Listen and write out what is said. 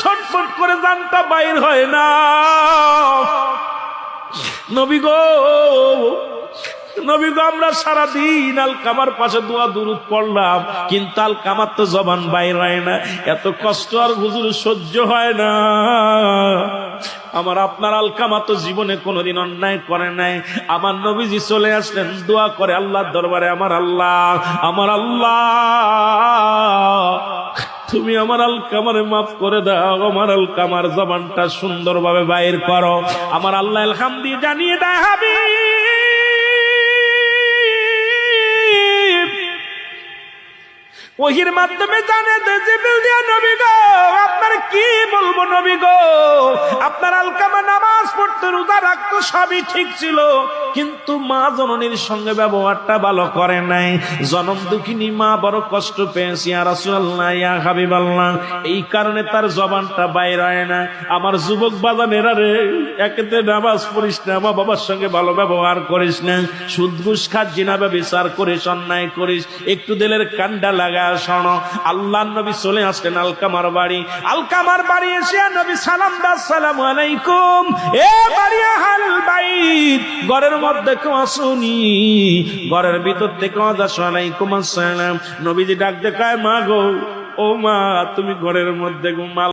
ছটফট করে জানটা বাইর হয় না। নবী গো নবী গো, আমরা সারাদিন আল কামার পাশে দোয়া দুরুদ পড়লাম, কিন্তু আল কামার তো জবান বাইর হয় না। এত কষ্ট আর হুজুর সহ্য হয় না। আমার আপনার আলকামা তো জীবনে কোনোদিন অন্যায় করে নাই। আমার নবীজি চলে আসলেন, দোয়া করে আল্লাহর দরবারে, আমার আল্লাহ আমার আল্লাহ। তুমি আমার আল কামারে মাফ করে দাও, আমার আল কামার জবানটা সুন্দরভাবে বাইর করো। আমার আল্লাহ আলহামদি জানিয়ে দেয় হাবি ওহির মাধ্যমে জানে জিবিল দিয়া নবী গো, আপনার কি বলব নবী গো? আপনার আলকামা নামাজ পড়তে রোজা রাখতো সবই ঠিক ছিল। কিন্তু মা জননীর সঙ্গে ব্যবহারটা ভালো করে নাই। জনম দুঃখিনী মা বড় কষ্ট পেয়েছি। আর রাসূলুল্লাহ, ইয়া এই কারণে তার জবানটা বাইর হয় না। আমার যুবক বাজানেরা রে, একেতে নামাজ পড়িস না, মা বাবার সঙ্গে ভালো ব্যবহার করিস না। সুদ, ঘুষ খাত জিনাবে বিচার করিস, অন্যায় করিস। একটু দিলের কান্ডা লাগা, শোনো। আল্লাহ নবী চলে আসলেন আলকামার বাড়ি। আলকামার বাড়ি এসে নবী সালাম দাস, সালাম আলাইকুম। এ বাড়ি হাল বাইত। ঘরের মধ্যে কেউ আসুনি। ঘরের ভিতর থেকে আলাইকুম আসসালাম নবীজি ডাক দেখায়, মা গো, ও মা, তুমি ঘরের মধ্যে ঘুমাল